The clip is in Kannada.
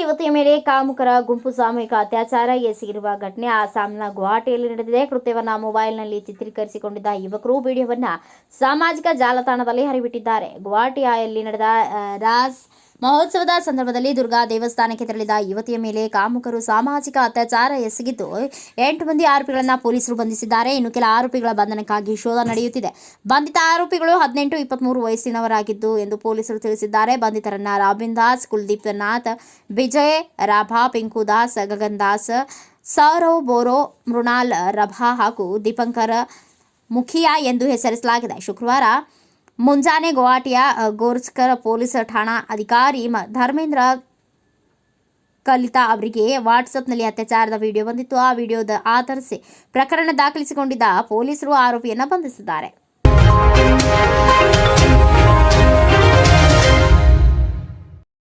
ಯುವತಿಯ ಮೇಲೆ ಕಾಮುಕರ ಗುಂಪು ಸಾಮೂಹಿಕ ಅತ್ಯಾಚಾರ ಎಸಗಿರುವ ಘಟನೆ ಅಸ್ಸಾಂನ ಗುವಾಹಟಿಯಲ್ಲಿ ನಡೆದಿದೆ. ಕೃತ್ಯವನ್ನ ಮೊಬೈಲ್ನಲ್ಲಿ ಚಿತ್ರೀಕರಿಸಿಕೊಂಡಿದ್ದ ಯುವಕರು ವಿಡಿಯೋವನ್ನ ಸಾಮಾಜಿಕ ಜಾಲತಾಣದಲ್ಲಿ ಹರಿಬಿಟ್ಟಿದ್ದಾರೆ. ಗುವಾಹಟಿಯಲ್ಲಿ ನಡೆದ ರಾಸ್ ಮಹೋತ್ಸವದ ಸಂದರ್ಭದಲ್ಲಿ ದುರ್ಗಾ ದೇವಸ್ಥಾನಕ್ಕೆ ತೆರಳಿದ ಯುವತಿಯ ಮೇಲೆ ಕಾಮುಕರು ಸಾಮಾಜಿಕ ಅತ್ಯಾಚಾರ ಎಸಗಿದ್ದು ಎಂಟು ಮಂದಿ ಆರೋಪಿಗಳನ್ನು ಪೊಲೀಸರು ಬಂಧಿಸಿದ್ದಾರೆ. ಇನ್ನು ಕೆಲ ಆರೋಪಿಗಳ ಬಂಧನಕ್ಕಾಗಿ ಶೋಧ ನಡೆಯುತ್ತಿದೆ. ಬಂಧಿತ ಆರೋಪಿಗಳು ಹದಿನೆಂಟು, ಇಪ್ಪತ್ಮೂರು ವಯಸ್ಸಿನವರಾಗಿದ್ದು ಎಂದು ಪೊಲೀಸರು ತಿಳಿಸಿದ್ದಾರೆ. ಬಂಧಿತರನ್ನ ರಾಬಿನ್ ದಾಸ್, ಕುಲ್ದೀಪ್ ನಾಥ್, ವಿಜಯ್, ರಾಭಾ, ಪಿಂಕು ದಾಸ್, ಗಗನ್ ದಾಸ್, ಸೌರವ್, ಬೋರೋ, ಮೃಣಾಲ್, ರಭಾ ಹಾಗೂ ದೀಪಂಕರ್ ಮುಖಿಯಾ ಎಂದು ಹೆಸರಿಸಲಾಗಿದೆ. ಶುಕ್ರವಾರ ಮುಂಜಾನೆ ಗುವಾಹಟಿಯ ಗೋರ್ಜ್ಕರ್ ಪೊಲೀಸ್ ಠಾಣಾ ಅಧಿಕಾರಿ ಧರ್ಮೇಂದ್ರ ಕಲಿತಾ ಅವರಿಗೆ ವಾಟ್ಸಪ್ನಲ್ಲಿ ಅತ್ಯಾಚಾರದ ವಿಡಿಯೋ ಬಂದಿತ್ತು. ಆ ವಿಡಿಯೋದ ಆಧರಿಸಿ ಪ್ರಕರಣ ದಾಖಲಿಸಿಕೊಂಡಿದ್ದ ಪೊಲೀಸರು ಆರೋಪಿಯನ್ನು ಬಂಧಿಸಿದ್ದಾರೆ.